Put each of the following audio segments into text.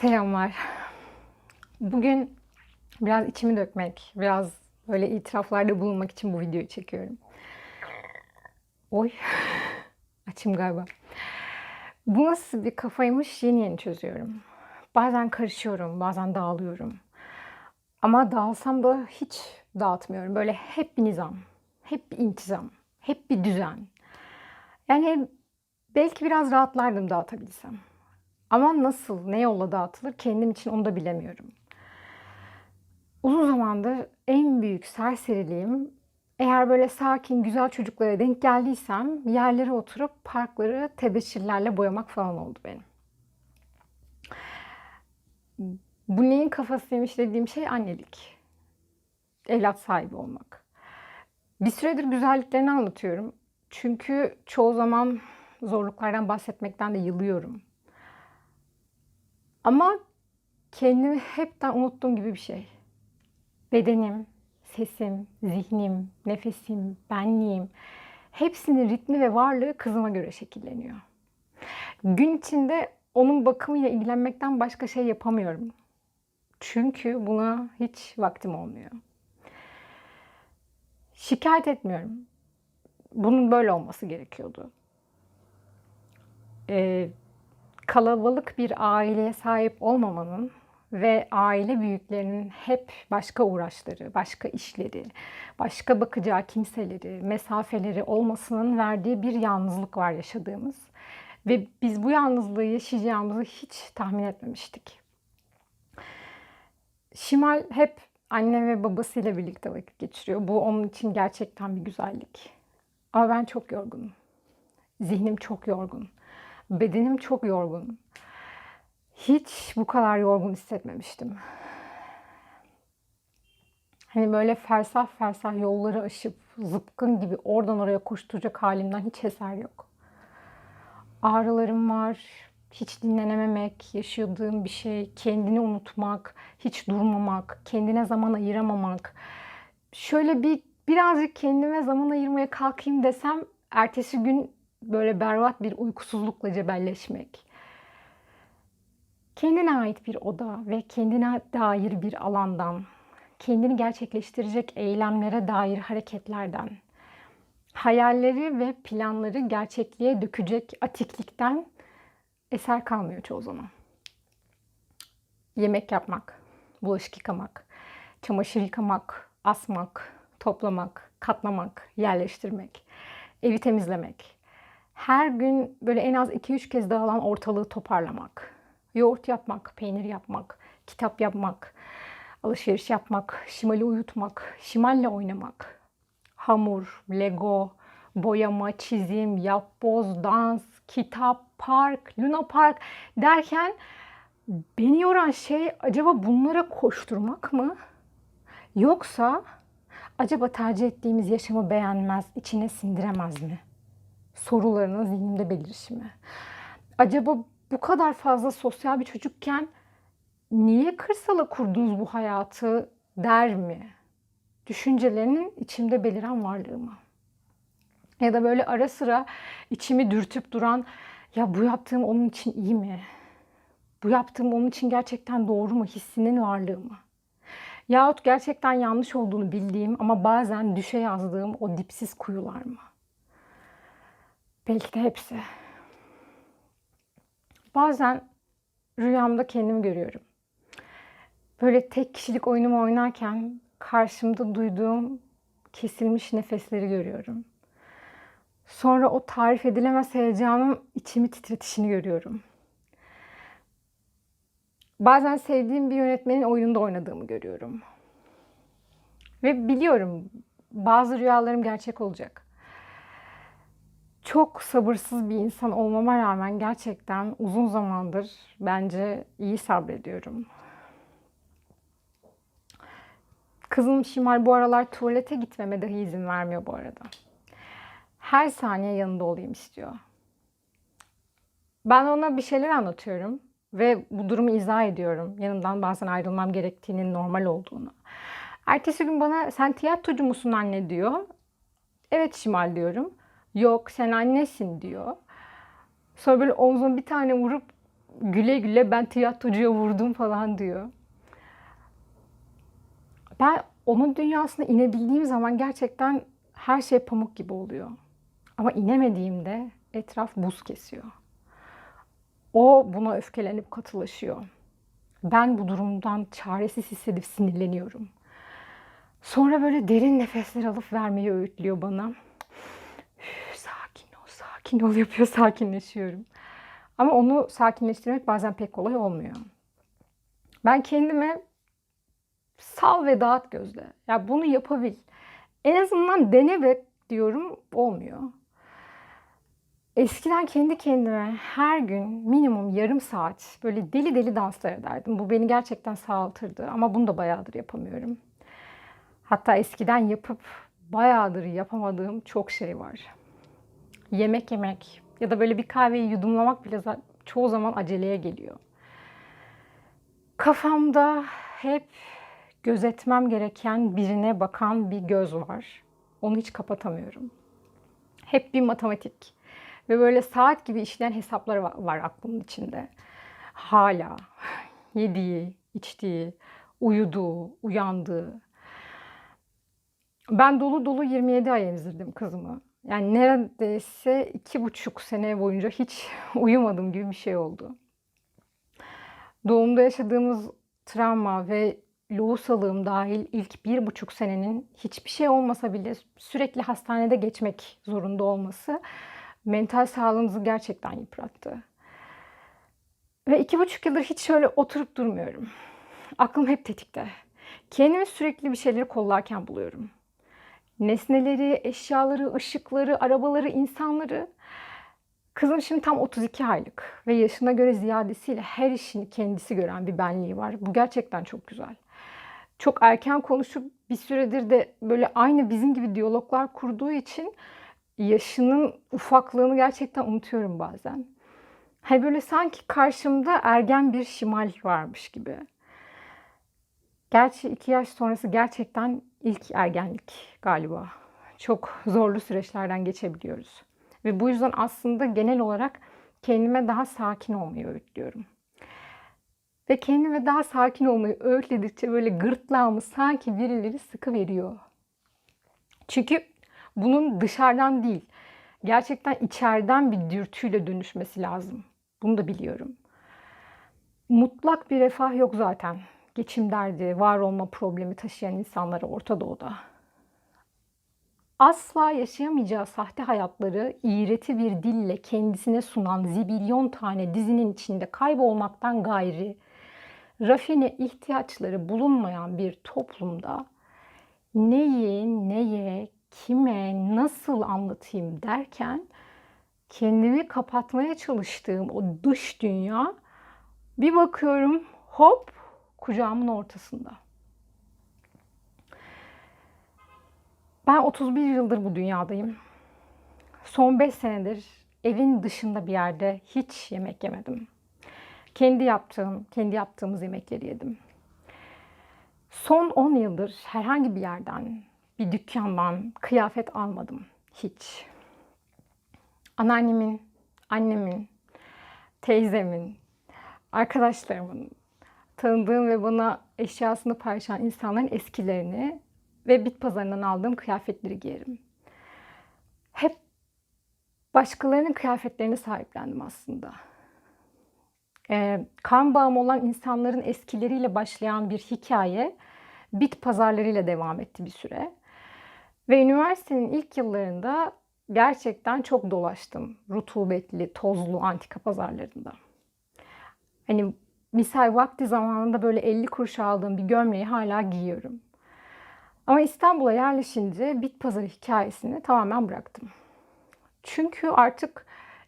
Selamlar. Bugün biraz içimi dökmek, biraz böyle itiraflarda bulunmak için bu videoyu çekiyorum. Oy, açım galiba. Bu nasıl bir kafaymış yeni yeni çözüyorum. Bazen karışıyorum, bazen dağılıyorum. Ama dağılsam da hiç dağıtmıyorum. Böyle hep bir nizam, hep bir intizam, hep bir düzen. Yani belki biraz rahatlardım dağıtabilsem. Ama nasıl, ne yolla dağıtılır kendim için onu da bilemiyorum. Uzun zamandır en büyük serseriliğim eğer böyle sakin, güzel çocuklara denk geldiysem yerlere oturup parkları tebeşirlerle boyamak falan oldu benim. Bu neyin kafasıymış dediğim şey annelik. Evlat sahibi olmak. Bir süredir güzelliklerini anlatıyorum. Çünkü çoğu zaman zorluklardan bahsetmekten de yılıyorum. Ama kendimi hepten unuttuğum gibi bir şey. Bedenim, sesim, zihnim, nefesim, benliğim hepsinin ritmi ve varlığı kızıma göre şekilleniyor. Gün içinde onun bakımıyla ilgilenmekten başka şey yapamıyorum. Çünkü buna hiç vaktim olmuyor. Şikayet etmiyorum. Bunun böyle olması gerekiyordu. Ee, kalabalık bir aileye sahip olmamanın ve aile büyüklerinin hep başka uğraşları, başka işleri, başka bakacağı kimseleri, mesafeleri olmasının verdiği bir yalnızlık var yaşadığımız. Ve biz bu yalnızlığı yaşayacağımızı hiç tahmin etmemiştik. Şimal hep anne ve babasıyla birlikte vakit geçiriyor. Bu onun için gerçekten bir güzellik. Ama ben çok yorgunum. Zihnim çok yorgun. Bedenim çok yorgun. Hiç bu kadar yorgun hissetmemiştim. Hani böyle fersah fersah yolları aşıp zıpkın gibi oradan oraya koşturacak halimden hiç eser yok. Ağrılarım var, hiç dinlenememek, yaşadığım bir şey, kendini unutmak, hiç durmamak, kendine zaman ayıramamak. Şöyle bir birazcık kendime zaman ayırmaya kalkayım desem ertesi gün böyle berbat bir uykusuzlukla cebelleşmek. Kendine ait bir oda ve kendine dair bir alandan, kendini gerçekleştirecek eylemlere dair hareketlerden, hayalleri ve planları gerçekliğe dökecek atiklikten eser kalmıyor çoğu zaman. Yemek yapmak, bulaşık yıkamak, çamaşır yıkamak, asmak, toplamak, katlamak, yerleştirmek, evi temizlemek, her gün böyle en az 2-3 kez dağılan ortalığı toparlamak, yoğurt yapmak, peynir yapmak, kitap yapmak, alışveriş yapmak, şimali uyutmak, şimalle oynamak, hamur, lego, boyama, çizim, yapboz, dans, kitap, park, luna park derken beni yoran şey acaba bunlara koşturmak mı? Yoksa acaba tercih ettiğimiz yaşamı beğenmez, içine sindiremez mi? Sorularının zihnimde belirişimi. Acaba bu kadar fazla sosyal bir çocukken niye kırsala kurdunuz bu hayatı der mi? Düşüncelerinin içimde beliren varlığı mı? Ya da böyle ara sıra içimi dürtüp duran ya bu yaptığım onun için iyi mi? Bu yaptığım onun için gerçekten doğru mu hissinin varlığı mı? Yahut gerçekten yanlış olduğunu bildiğim ama bazen düşe yazdığım o dipsiz kuyular mı? Belki de hepsi. Bazen rüyamda kendimi görüyorum. Böyle tek kişilik oyunumu oynarken karşımda duyduğum kesilmiş nefesleri görüyorum. Sonra o tarif edilemez heyecanın içimi titretişini görüyorum. Bazen sevdiğim bir yönetmenin oyununda oynadığımı görüyorum. Ve biliyorum bazı rüyalarım gerçek olacak. Çok sabırsız bir insan olmama rağmen gerçekten uzun zamandır bence iyi sabrediyorum. Kızım Şimal bu aralar tuvalete gitmeme dahi izin vermiyor bu arada. Her saniye yanında olayım istiyor. Ben ona bir şeyler anlatıyorum ve bu durumu izah ediyorum. Yanından bazen ayrılmam gerektiğinin normal olduğunu. Ertesi gün bana sen tiyatrocu musun anne diyor. Evet Şimal diyorum. Yok sen annesin diyor. Sonra böyle omzuma bir tane vurup güle güle ben tiyatrocuya vurdum falan diyor. Ben onun dünyasına inebildiğim zaman gerçekten her şey pamuk gibi oluyor. Ama inemediğimde etraf buz kesiyor. O buna öfkelenip katılaşıyor. Ben bu durumdan çaresiz hissedip sinirleniyorum. Sonra böyle derin nefesler alıp vermeyi öğütlüyor bana. Sakin ol yapıyor, sakinleşiyorum. Ama onu sakinleştirmek bazen pek kolay olmuyor. Ben kendime sal ve dağıt gözle. Ya bunu yapabil. En azından dene ve diyorum olmuyor. Eskiden kendi kendime her gün minimum yarım saat böyle deli deli danslar ederdim. Bu beni gerçekten sağaltırdı ama bunu da bayağıdır yapamıyorum. Hatta eskiden yapıp bayağıdır yapamadığım çok şey var. Yemek yemek ya da böyle bir kahveyi yudumlamak bile çoğu zaman aceleye geliyor. Kafamda hep gözetmem gereken birine bakan bir göz var. Onu hiç kapatamıyorum. Hep bir matematik ve böyle saat gibi işleyen hesaplar var aklımın içinde. Hala yediği, içtiği, uyuduğu, uyandığı. Ben dolu dolu 27 ay emzirdim kızımı. Yani neredeyse iki buçuk sene boyunca hiç uyumadım gibi bir şey oldu. Doğumda yaşadığımız travma ve lohusalığım dahil ilk bir buçuk senenin hiçbir şey olmasa bile sürekli hastanede geçmek zorunda olması mental sağlığımızı gerçekten yıprattı. Ve iki buçuk yıldır hiç şöyle oturup durmuyorum. Aklım hep tetikte. Kendimi sürekli bir şeyleri kollarken buluyorum. Nesneleri, eşyaları, ışıkları, arabaları, insanları. Kızım şimdi tam 32 aylık ve yaşına göre ziyadesiyle her işini kendisi gören bir benliği var. Bu gerçekten çok güzel. Çok erken konuşup bir süredir de böyle aynı bizim gibi diyaloglar kurduğu için yaşının ufaklığını gerçekten unutuyorum bazen. Hani böyle sanki karşımda ergen bir şimal varmış gibi. Gerçi iki yaş sonrası gerçekten ilk ergenlik galiba. Çok zorlu süreçlerden geçebiliyoruz. Ve bu yüzden aslında genel olarak kendime daha sakin olmayı öğütlüyorum. Ve kendime daha sakin olmayı öğütledikçe böyle gırtlağımı sanki birileri sıkı veriyor. Çünkü bunun dışarıdan değil, gerçekten içeriden bir dürtüyle dönüşmesi lazım. Bunu da biliyorum. Mutlak bir refah yok zaten. Geçim derdi, var olma problemi taşıyan insanlara Orta Doğu'da. Asla yaşayamayacağı sahte hayatları iğreti bir dille kendisine sunan zibilyon tane dizinin içinde kaybolmaktan gayri rafine ihtiyaçları bulunmayan bir toplumda neyi, neye, kime, nasıl anlatayım derken kendimi kapatmaya çalıştığım o dış dünya bir bakıyorum hop kucağımın ortasında. Ben 31 yıldır bu dünyadayım. Son 5 senedir evin dışında bir yerde hiç yemek yemedim. Kendi yaptığım, kendi yaptığımız yemekleri yedim. Son 10 yıldır herhangi bir yerden bir dükkandan kıyafet almadım hiç. Anneannemin, annemin, teyzemin, arkadaşlarımın, tanıdığım ve bana eşyasını paylaşan insanların eskilerini ve bit pazarından aldığım kıyafetleri giyerim. Hep başkalarının kıyafetlerini sahiplendim aslında. Ee, kan bağım olan insanların eskileriyle başlayan bir hikaye bit pazarlarıyla devam etti bir süre. Ve üniversitenin ilk yıllarında gerçekten çok dolaştım. Rutubetli, tozlu antika pazarlarında. Hani misal vakti zamanında böyle 50 kuruş aldığım bir gömleği hala giyiyorum. Ama İstanbul'a yerleşince bit pazarı hikayesini tamamen bıraktım. Çünkü artık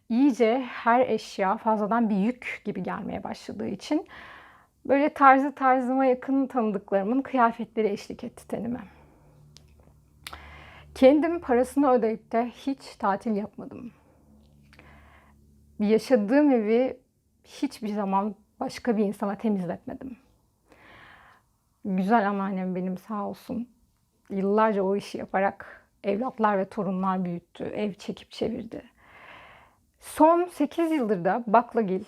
iyice her eşya fazladan bir yük gibi gelmeye başladığı için böyle tarzı tarzıma yakın tanıdıklarımın kıyafetleri eşlik etti tenime. Kendim parasını ödeyip de hiç tatil yapmadım. Yaşadığım evi hiçbir zaman başka bir insana temizletmedim. Güzel anneannem benim sağ olsun. Yıllarca o işi yaparak evlatlar ve torunlar büyüttü. Ev çekip çevirdi. Son 8 yıldır da baklagil,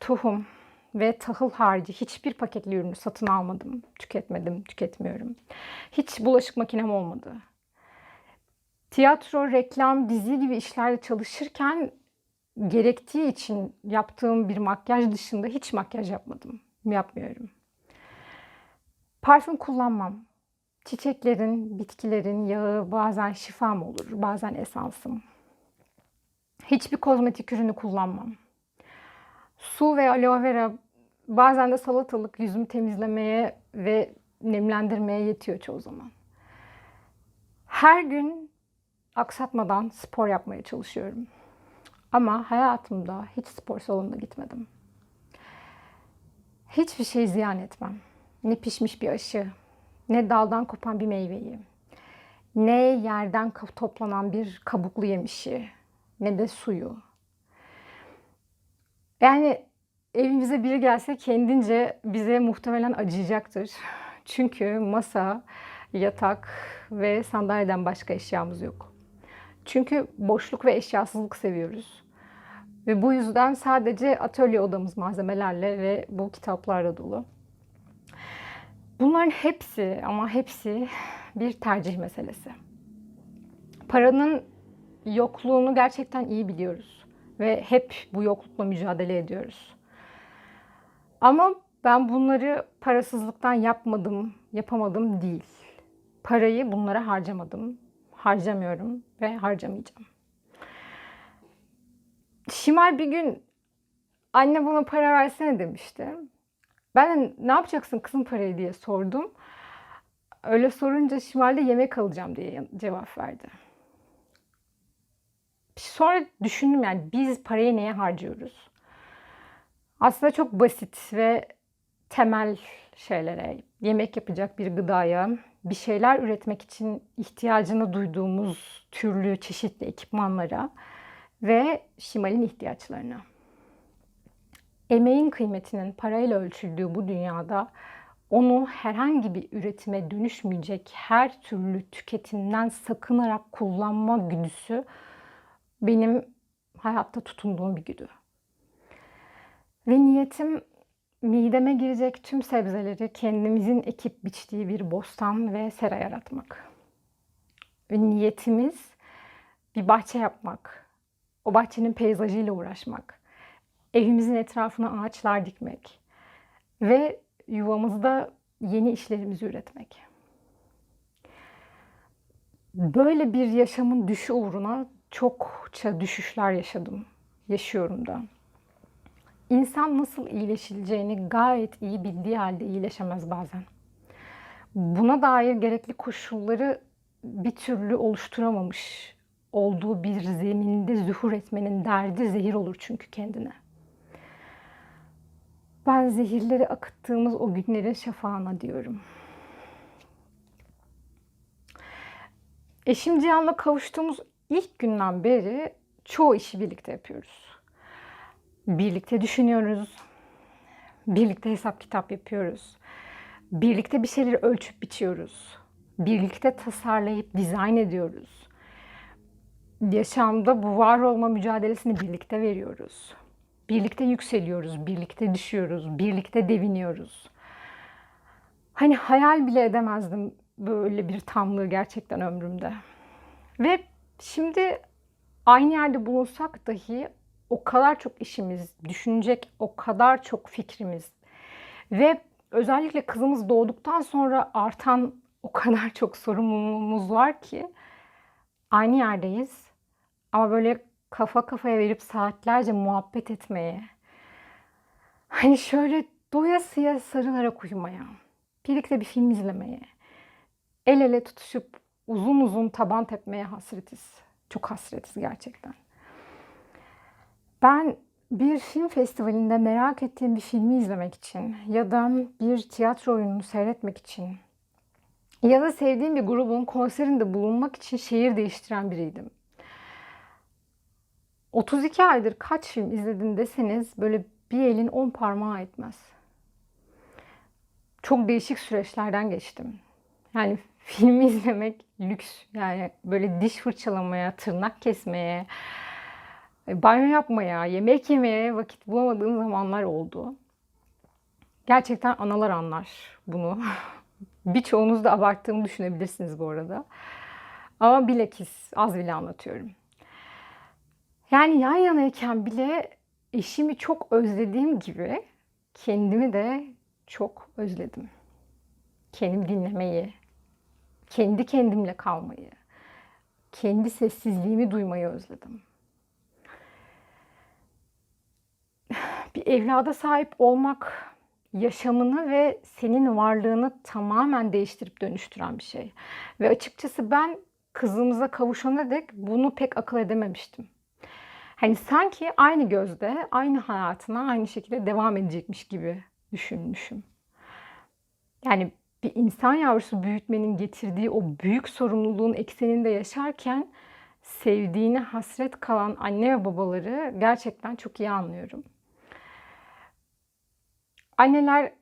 tohum ve tahıl harici hiçbir paketli ürünü satın almadım, tüketmedim, tüketmiyorum. Hiç bulaşık makinem olmadı. Tiyatro, reklam, dizi gibi işlerde çalışırken gerektiği için yaptığım bir makyaj dışında hiç makyaj yapmadım. Yapmıyorum. Parfüm kullanmam. Çiçeklerin, bitkilerin yağı bazen şifam olur, bazen esansım. Hiçbir kozmetik ürünü kullanmam. Su ve aloe vera bazen de salatalık yüzümü temizlemeye ve nemlendirmeye yetiyor çoğu zaman. Her gün aksatmadan spor yapmaya çalışıyorum. Ama hayatımda hiç spor salonuna gitmedim. Hiçbir şey ziyan etmem. Ne pişmiş bir aşı, ne daldan kopan bir meyveyi, ne yerden toplanan bir kabuklu yemişi, ne de suyu. Yani evimize biri gelse kendince bize muhtemelen acıyacaktır. Çünkü masa, yatak ve sandalyeden başka eşyamız yok. Çünkü boşluk ve eşyasızlık seviyoruz. Ve bu yüzden sadece atölye odamız malzemelerle ve bu kitaplarla dolu. Bunların hepsi ama hepsi bir tercih meselesi. Paranın yokluğunu gerçekten iyi biliyoruz ve hep bu yoklukla mücadele ediyoruz. Ama ben bunları parasızlıktan yapmadım, yapamadım değil. Parayı bunlara harcamadım, harcamıyorum ve harcamayacağım. Şimal bir gün anne bana para versene demişti. Ben ne yapacaksın kızım parayı diye sordum. Öyle sorunca Şimal'de yemek alacağım diye cevap verdi. Sonra düşündüm yani biz parayı neye harcıyoruz? Aslında çok basit ve temel şeylere, yemek yapacak bir gıdaya, bir şeyler üretmek için ihtiyacını duyduğumuz türlü çeşitli ekipmanlara ve Şimal'in ihtiyaçlarına. Emeğin kıymetinin parayla ölçüldüğü bu dünyada onu herhangi bir üretime dönüşmeyecek her türlü tüketimden sakınarak kullanma güdüsü benim hayatta tutunduğum bir güdü. Ve niyetim mideme girecek tüm sebzeleri kendimizin ekip biçtiği bir bostan ve sera yaratmak. Niyetimiz bir bahçe yapmak. O bahçenin peyzajıyla uğraşmak. Evimizin etrafına ağaçlar dikmek. Ve yuvamızda yeni işlerimizi üretmek. Böyle bir yaşamın düşü uğruna çokça düşüşler yaşadım. Yaşıyorum da. İnsan nasıl iyileşileceğini gayet iyi bildiği halde iyileşemez bazen. Buna dair gerekli koşulları bir türlü oluşturamamış olduğu bir zeminde zuhur etmenin derdi zehir olur çünkü kendine. Ben zehirleri akıttığımız o günlerin şafağına diyorum. Eşim Cihan'la kavuştuğumuz ilk günden beri çoğu işi birlikte yapıyoruz. Birlikte düşünüyoruz. Birlikte hesap kitap yapıyoruz. Birlikte bir şeyleri ölçüp biçiyoruz. Birlikte tasarlayıp dizayn ediyoruz. Yaşamda bu var olma mücadelesini birlikte veriyoruz. Birlikte yükseliyoruz, birlikte düşüyoruz, birlikte deviniyoruz. Hani hayal bile edemezdim böyle bir tamlığı gerçekten ömrümde. Ve şimdi aynı yerde bulunsak dahi o kadar çok işimiz, düşünecek o kadar çok fikrimiz ve özellikle kızımız doğduktan sonra artan o kadar çok sorumluluğumuz var ki aynı yerdeyiz ama böyle kafa kafaya verip saatlerce muhabbet etmeye hani şöyle doyasıya sarılarak uyumaya birlikte bir film izlemeye el ele tutuşup uzun uzun taban tepmeye hasretiz. Çok hasretiz gerçekten. Ben bir film festivalinde merak ettiğim bir filmi izlemek için ya da bir tiyatro oyununu seyretmek için ya da sevdiğim bir grubun konserinde bulunmak için şehir değiştiren biriydim. 32 aydır kaç film izledin deseniz böyle bir elin 10 parmağı etmez. Çok değişik süreçlerden geçtim. Yani filmi izlemek lüks. Yani böyle diş fırçalamaya, tırnak kesmeye, banyo yapmaya, yemek yemeye vakit bulamadığım zamanlar oldu. Gerçekten analar anlar bunu. Birçoğunuz da abarttığımı düşünebilirsiniz bu arada. Ama bilakis az bile anlatıyorum. Yani yan yanayken bile eşimi çok özlediğim gibi kendimi de çok özledim. Kendimi dinlemeyi, kendi kendimle kalmayı, kendi sessizliğimi duymayı özledim. Bir evlada sahip olmak yaşamını ve senin varlığını tamamen değiştirip dönüştüren bir şey. Ve açıkçası ben kızımıza kavuşana dek bunu pek akıl edememiştim. Hani sanki aynı gözde, aynı hayatına aynı şekilde devam edecekmiş gibi düşünmüşüm. Yani bir insan yavrusu büyütmenin getirdiği o büyük sorumluluğun ekseninde yaşarken sevdiğine hasret kalan anne ve babaları gerçekten çok iyi anlıyorum. Anneler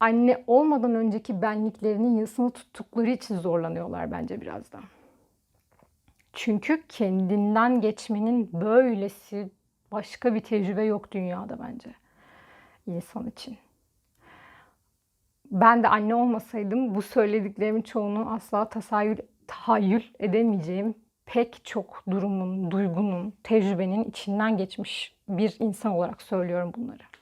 anne olmadan önceki benliklerinin yasını tuttukları için zorlanıyorlar bence biraz da. Çünkü kendinden geçmenin böylesi başka bir tecrübe yok dünyada bence insan için. Ben de anne olmasaydım bu söylediklerimin çoğunu asla tasayyül, tahayyül edemeyeceğim pek çok durumun, duygunun, tecrübenin içinden geçmiş bir insan olarak söylüyorum bunları.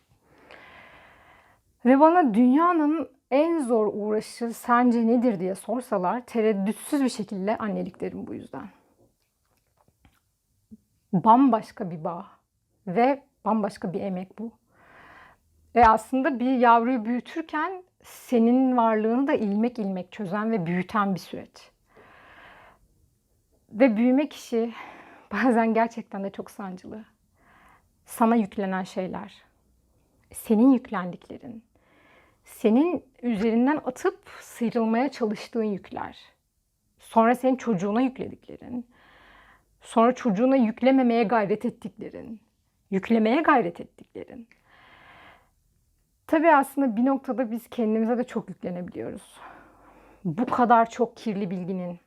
Ve bana dünyanın en zor uğraşı sence nedir diye sorsalar tereddütsüz bir şekilde annelik derim bu yüzden. Bambaşka bir bağ ve bambaşka bir emek bu. Ve aslında bir yavruyu büyütürken senin varlığını da ilmek ilmek çözen ve büyüten bir süreç. Ve büyümek işi bazen gerçekten de çok sancılı. Sana yüklenen şeyler, senin yüklendiklerin, senin üzerinden atıp sıyrılmaya çalıştığın yükler. Sonra senin çocuğuna yüklediklerin. Sonra çocuğuna yüklememeye gayret ettiklerin. Yüklemeye gayret ettiklerin. Tabii aslında bir noktada biz kendimize de çok yüklenebiliyoruz. Bu kadar çok kirli bilginin,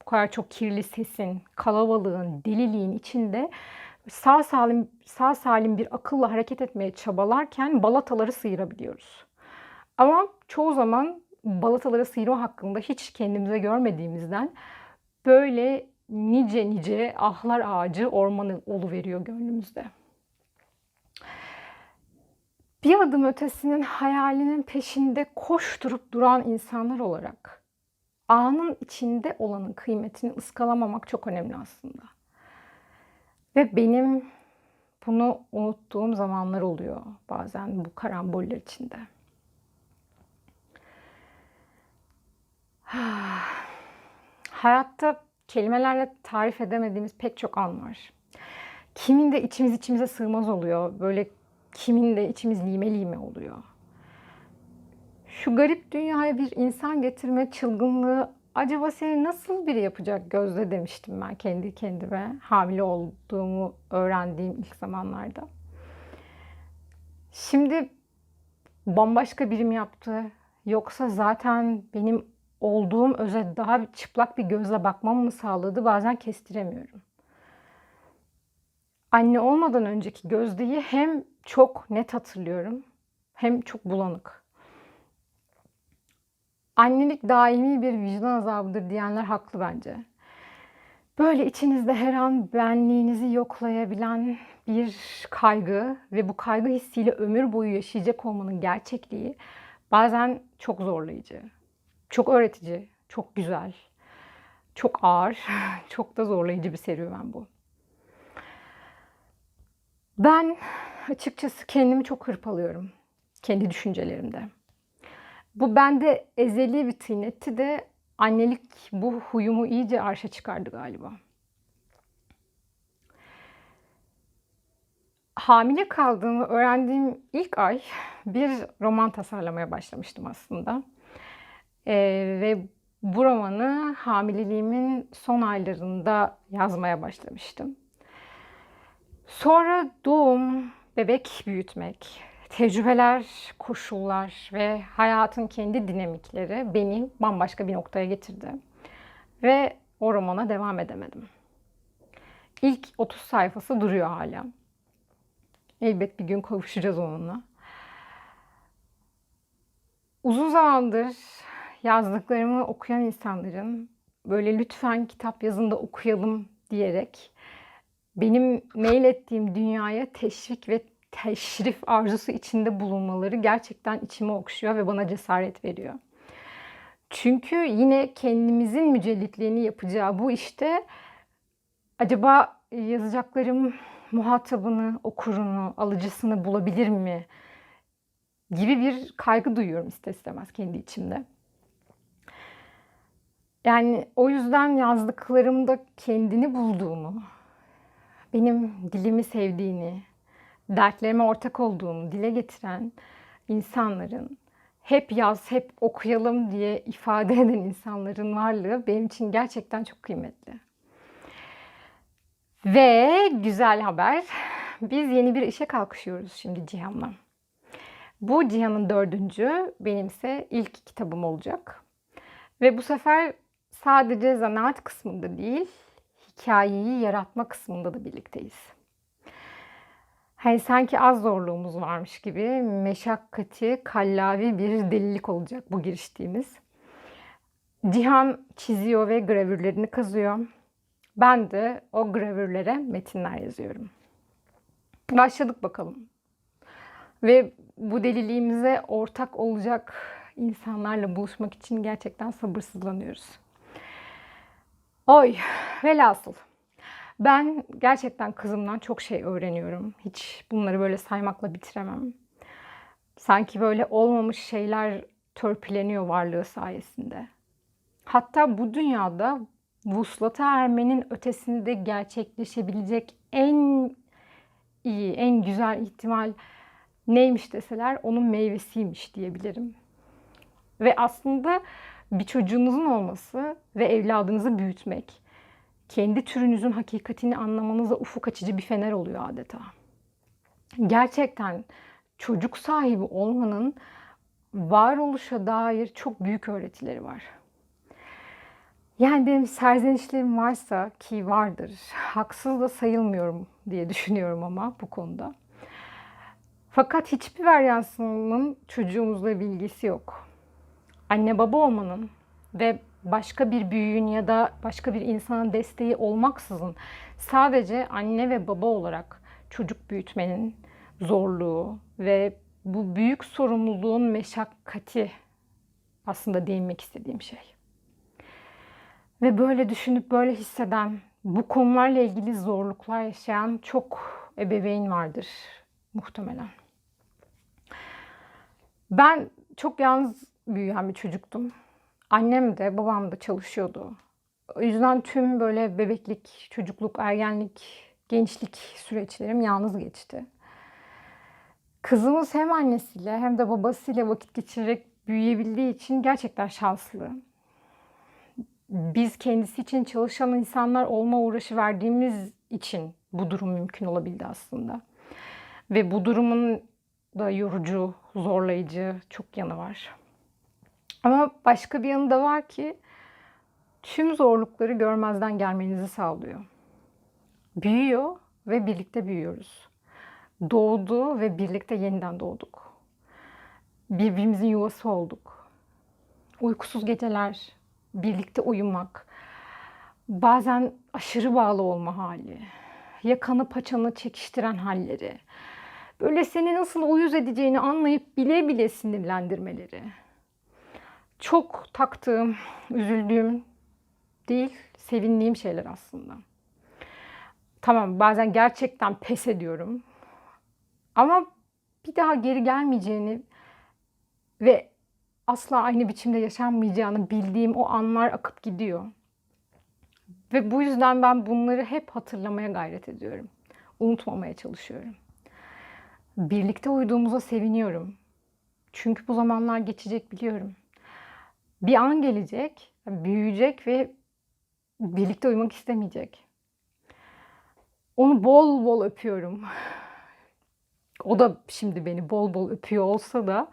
bu kadar çok kirli sesin, kalabalığın, deliliğin içinde sağ salim sağ salim bir akılla hareket etmeye çabalarken balataları sıyırabiliyoruz. Ama çoğu zaman balataları sıyırma hakkında hiç kendimize görmediğimizden böyle nice nice ahlar ağacı ormanı veriyor gönlümüzde. Bir adım ötesinin hayalinin peşinde koşturup duran insanlar olarak anın içinde olanın kıymetini ıskalamamak çok önemli aslında. Ve benim bunu unuttuğum zamanlar oluyor bazen bu karamboller içinde. Hayatta kelimelerle tarif edemediğimiz pek çok an var. Kimin de içimiz içimize sığmaz oluyor. Böyle kimin de içimiz lime lime oluyor. Şu garip dünyaya bir insan getirme çılgınlığı acaba seni nasıl biri yapacak gözde demiştim ben kendi kendime hamile olduğumu öğrendiğim ilk zamanlarda. Şimdi bambaşka birim yaptı. Yoksa zaten benim olduğum öze daha çıplak bir gözle bakmamı mı sağladı bazen kestiremiyorum. Anne olmadan önceki Gözde'yi hem çok net hatırlıyorum hem çok bulanık. Annelik daimi bir vicdan azabıdır diyenler haklı bence. Böyle içinizde her an benliğinizi yoklayabilen bir kaygı ve bu kaygı hissiyle ömür boyu yaşayacak olmanın gerçekliği bazen çok zorlayıcı. Çok öğretici, çok güzel, çok ağır, çok da zorlayıcı bir serüven bu. Ben açıkçası kendimi çok hırpalıyorum kendi düşüncelerimde. Bu bende ezeli bir tıynetti de annelik bu huyumu iyice arşa çıkardı galiba. Hamile kaldığımı öğrendiğim ilk ay bir roman tasarlamaya başlamıştım aslında. E, ve bu romanı hamileliğimin son aylarında yazmaya başlamıştım. Sonra doğum, bebek büyütmek, tecrübeler, koşullar ve hayatın kendi dinamikleri beni bambaşka bir noktaya getirdi. Ve o romana devam edemedim. İlk 30 sayfası duruyor hala. Elbet bir gün kavuşacağız onunla. Uzun zamandır yazdıklarımı okuyan insanların böyle lütfen kitap yazın da okuyalım diyerek benim mail ettiğim dünyaya teşvik ve teşrif arzusu içinde bulunmaları gerçekten içime okşuyor ve bana cesaret veriyor. Çünkü yine kendimizin mücellitliğini yapacağı bu işte acaba yazacaklarım muhatabını, okurunu, alıcısını bulabilir mi gibi bir kaygı duyuyorum ister istemez kendi içimde. Yani o yüzden yazdıklarımda kendini bulduğunu, benim dilimi sevdiğini, dertlerime ortak olduğunu dile getiren insanların hep yaz, hep okuyalım diye ifade eden insanların varlığı benim için gerçekten çok kıymetli. Ve güzel haber, biz yeni bir işe kalkışıyoruz şimdi Cihan'la. Bu Cihan'ın dördüncü, benimse ilk kitabım olacak. Ve bu sefer sadece zanaat kısmında değil, hikayeyi yaratma kısmında da birlikteyiz. Hani sanki az zorluğumuz varmış gibi meşakkati, kallavi bir delilik olacak bu giriştiğimiz. Cihan çiziyor ve gravürlerini kazıyor. Ben de o gravürlere metinler yazıyorum. Başladık bakalım. Ve bu deliliğimize ortak olacak insanlarla buluşmak için gerçekten sabırsızlanıyoruz. Oy, velhasıl. Ben gerçekten kızımdan çok şey öğreniyorum. Hiç bunları böyle saymakla bitiremem. Sanki böyle olmamış şeyler törpüleniyor varlığı sayesinde. Hatta bu dünyada vuslata ermenin ötesinde gerçekleşebilecek en iyi, en güzel ihtimal neymiş deseler onun meyvesiymiş diyebilirim. Ve aslında bir çocuğunuzun olması ve evladınızı büyütmek kendi türünüzün hakikatini anlamanıza ufuk açıcı bir fener oluyor adeta. Gerçekten çocuk sahibi olmanın varoluşa dair çok büyük öğretileri var. Yani benim serzenişlerim varsa ki vardır. Haksız da sayılmıyorum diye düşünüyorum ama bu konuda. Fakat hiçbir varyansının çocuğumuzla bilgisi yok. Anne baba olmanın ve başka bir büyüğün ya da başka bir insanın desteği olmaksızın sadece anne ve baba olarak çocuk büyütmenin zorluğu ve bu büyük sorumluluğun meşakkati aslında değinmek istediğim şey. Ve böyle düşünüp böyle hisseden, bu konularla ilgili zorluklar yaşayan çok ebeveyn vardır muhtemelen. Ben çok yalnız büyüyen bir çocuktum. Annem de babam da çalışıyordu. O yüzden tüm böyle bebeklik, çocukluk, ergenlik, gençlik süreçlerim yalnız geçti. Kızımız hem annesiyle hem de babasıyla vakit geçirerek büyüyebildiği için gerçekten şanslı. Biz kendisi için çalışan insanlar olma uğraşı verdiğimiz için bu durum mümkün olabildi aslında. Ve bu durumun da yorucu, zorlayıcı çok yanı var. Ama başka bir yanı da var ki tüm zorlukları görmezden gelmenizi sağlıyor. Büyüyor ve birlikte büyüyoruz. Doğdu ve birlikte yeniden doğduk. Birbirimizin yuvası olduk. Uykusuz geceler, birlikte uyumak, bazen aşırı bağlı olma hali, yakanı paçanı çekiştiren halleri, böyle seni nasıl uyuz edeceğini anlayıp bile bile sinirlendirmeleri, çok taktığım, üzüldüğüm değil, sevindiğim şeyler aslında. Tamam bazen gerçekten pes ediyorum. Ama bir daha geri gelmeyeceğini ve asla aynı biçimde yaşanmayacağını bildiğim o anlar akıp gidiyor. Ve bu yüzden ben bunları hep hatırlamaya gayret ediyorum. Unutmamaya çalışıyorum. Birlikte uyuduğumuza seviniyorum. Çünkü bu zamanlar geçecek biliyorum bir an gelecek, büyüyecek ve birlikte uyumak istemeyecek. Onu bol bol öpüyorum. O da şimdi beni bol bol öpüyor olsa da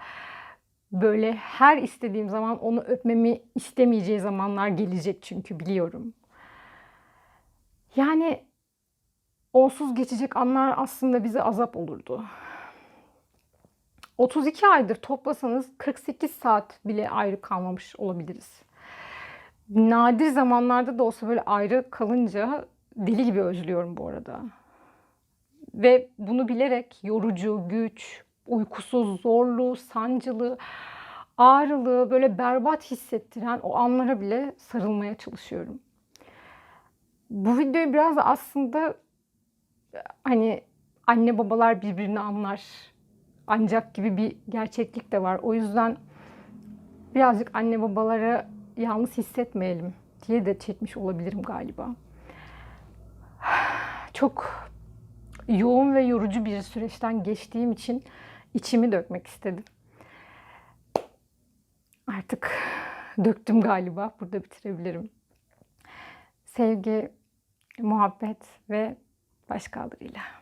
böyle her istediğim zaman onu öpmemi istemeyeceği zamanlar gelecek çünkü biliyorum. Yani onsuz geçecek anlar aslında bize azap olurdu. 32 aydır toplasanız 48 saat bile ayrı kalmamış olabiliriz. Nadir zamanlarda da olsa böyle ayrı kalınca deli gibi özlüyorum bu arada. Ve bunu bilerek yorucu, güç, uykusuz, zorlu, sancılı, ağrılı, böyle berbat hissettiren o anlara bile sarılmaya çalışıyorum. Bu videoyu biraz da aslında hani anne babalar birbirini anlar ancak gibi bir gerçeklik de var. O yüzden birazcık anne babalara yalnız hissetmeyelim diye de çekmiş olabilirim galiba. Çok yoğun ve yorucu bir süreçten geçtiğim için içimi dökmek istedim. Artık döktüm galiba. Burada bitirebilirim. Sevgi, muhabbet ve başkalarıyla.